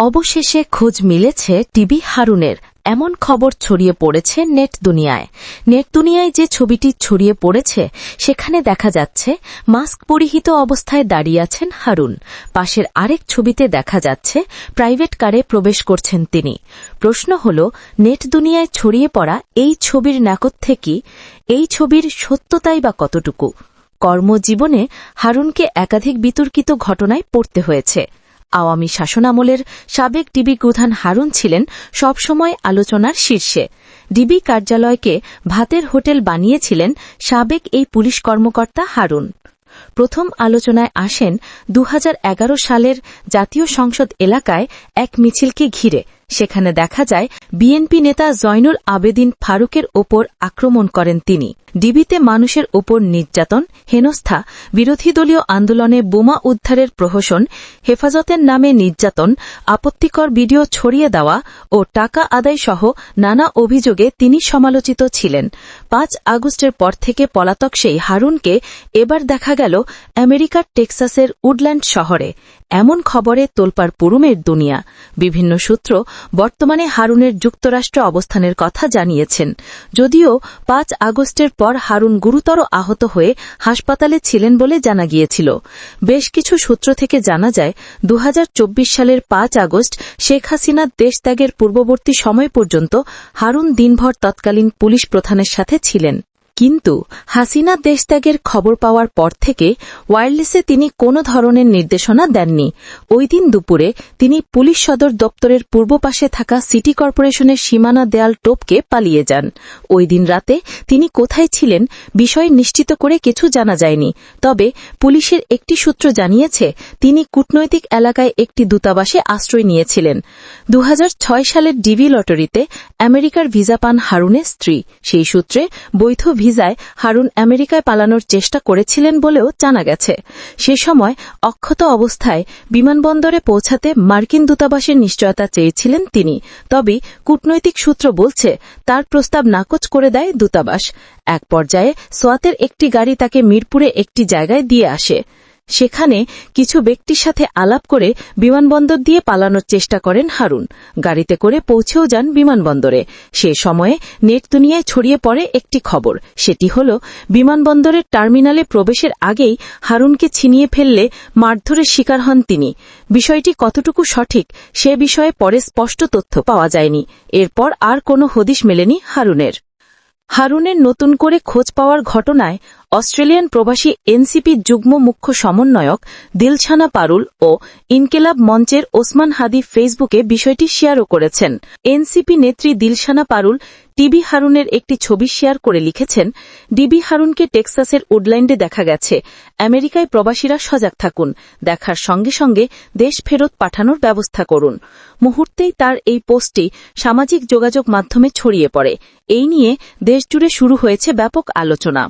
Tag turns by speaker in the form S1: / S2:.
S1: অবশেষে খোঁজ মিলেছে টিবি হারুনের। এমন খবর ছড়িয়ে পড়েছে নেট দুনিয়ায়। নেট দুনিয়ায় যে ছবিটি ছড়িয়ে পড়েছে, সেখানে দেখা যাচ্ছে মাস্ক পরিহিত অবস্থায় দাঁড়িয়ে আছেন হারুন। পাশের আরেক ছবিতে দেখা যাচ্ছে প্রাইভেট কারে প্রবেশ করছেন তিনি। প্রশ্ন হল, নেট দুনিয়ায় ছড়িয়ে পড়া এই ছবির নেপথ্যে কি এই ছবির সত্যতাই বা কতটুকু? কর্মজীবনে হারুনকে একাধিক বিতর্কিত ঘটনায় পড়তে হয়েছে। আওয়ামী শাসনামলের সাবেক ডিবি প্রধান হারুন ছিলেন সবসময় আলোচনার শীর্ষে। ডিবি কার্যালয়কে ভাতের হোটেল বানিয়েছিলেন সাবেক এই পুলিশ কর্মকর্তা হারুন। প্রথম আলোচনায় আসেন দু হাজার এগারো সালের জাতীয় সংসদ এলাকায় এক মিছিলকে ঘিরে। সেখানে দেখা যায়, বিএনপি নেতা জয়নুল আবেদিন ফারুকের ওপর আক্রমণ করেন তিনি। ডিবিতে মানুষের ওপর নির্যাতন, হেনস্থা, বিরোধী দলীয় আন্দোলনে বোমা উদ্ধারের প্রহসন, হেফাজতের নামে নির্যাতন, আপত্তিকর ভিডিও ছড়িয়ে দেওয়া ও টাকা আদায় সহ নানা অভিযোগে তিনি সমালোচিত ছিলেন। পাঁচ আগস্টের পর থেকে পলাতক সেই হারুনকে এবার দেখা গেল আমেরিকার টেক্সাসের উডল্যান্ড শহরে। এমন খবরে তোলপার পুরুমের দুনিয়া। বিভিন্ন সূত্র বর্তমানে হারুনের যুক্তরাষ্ট্র অবস্থানের কথা জানিয়েছেন। যদিও পাঁচ আগস্টের পর হারুন গুরুতর আহত হয়ে হাসপাতালে ছিলেন বলে জানা গিয়েছিল। বেশ কিছু সূত্র থেকে জানা যায় দু হাজার চব্বিশ সালের পাঁচ আগস্ট শেখ হাসিনা দেশত্যাগের পূর্ববর্তী সময় পর্যন্ত হারুন দিনভর তৎকালীন পুলিশ প্রধানের সাথে ছিলেন। কিন্তু হাসিনা দেশত্যাগের খবর পাওয়ার পর থেকে ওয়্যারলেসে তিনি কোনো ধরনের নির্দেশনা দেননি। ওই দিন দুপুরে তিনি পুলিশ সদর দপ্তরের পূর্ব পাশে থাকা সিটি কর্পোরেশনের সীমানা দেয়াল টোপকে পালিয়ে যান। ওই দিন রাতে তিনি কোথায় ছিলেন বিষয় নিশ্চিত করে কিছু জানা যায়নি। তবে পুলিশের একটি সূত্র জানিয়েছে, তিনি কূটনৈতিক এলাকায় একটি দূতাবাসে আশ্রয় নিয়েছিলেন। দু হাজার ছয় সালের ডিভি লটারিতে আমেরিকার ভিসা পান হারুনের স্ত্রী। সেই সূত্রে বৈধ ভিসায় হারুন আমেরিকায় পালানোর চেষ্টা করেছিলেন বলেও জানা গেছে। সে সময় অক্ষত অবস্থায় বিমানবন্দরে পৌঁছাতে মার্কিন দূতাবাসের নিশ্চয়তা চেয়েছিলেন তিনি। তবে কূটনৈতিক সূত্র বলছে, তার প্রস্তাব নাকচ করে দেয় দূতাবাস। এক পর্যায়ে সোয়াতের একটি গাড়ি তাকে মিরপুরে একটি জায়গায় দিয়ে আসে। সেখানে কিছু ব্যক্তির সাথে আলাপ করে বিমানবন্দর দিয়ে পালানোর চেষ্টা করেন হারুন। গাড়িতে করে পৌঁছেও যান বিমানবন্দরে। সে সময়ে নেট দুনিয়ায় ছড়িয়ে পড়ে একটি খবর। সেটি হল, বিমানবন্দরের টার্মিনালে প্রবেশের আগেই হারুনকে ছিনিয়ে ফেললে মারধরের শিকার হন তিনি। বিষয়টি কতটুকু সঠিক, সে বিষয়ে পরে স্পষ্ট তথ্য পাওয়া যায়নি। এরপর আর কোনো হদিশ মেলেনি হারুনের। হারুনের নতুন করে খোঁজ পাওয়ার ঘটনায় অস্ট্রেলিয়ান প্রবাসী এনসিপি যুগ্ম মুখ্য সমন্বয়ক দিলছানা পারুল ও ইনকেলাব মঞ্চের ওসমান হাদি ফেসবুকে বিষয়টি শেয়ারও করেছেন। এনসিপি নেত্রী দিলশানা পারুল টিবি হারুনের একটি ছবি শেয়ার করে লিখেছেন, ডিবি হারুনকে টেক্সাসের উডল্যান্ডে দেখা গেছে। আমেরিকায় প্রবাসীরা সজাগ থাকুন। দেখার সঙ্গে সঙ্গে দেশ ফেরত পাঠানোর ব্যবস্থা করুন। মুহূর্তেই তার এই পোস্টটি সামাজিক যোগাযোগ মাধ্যমে ছড়িয়ে পড়ে। এই নিয়ে দেশজুড়ে শুরু হয়েছে ব্যাপক আলোচনা।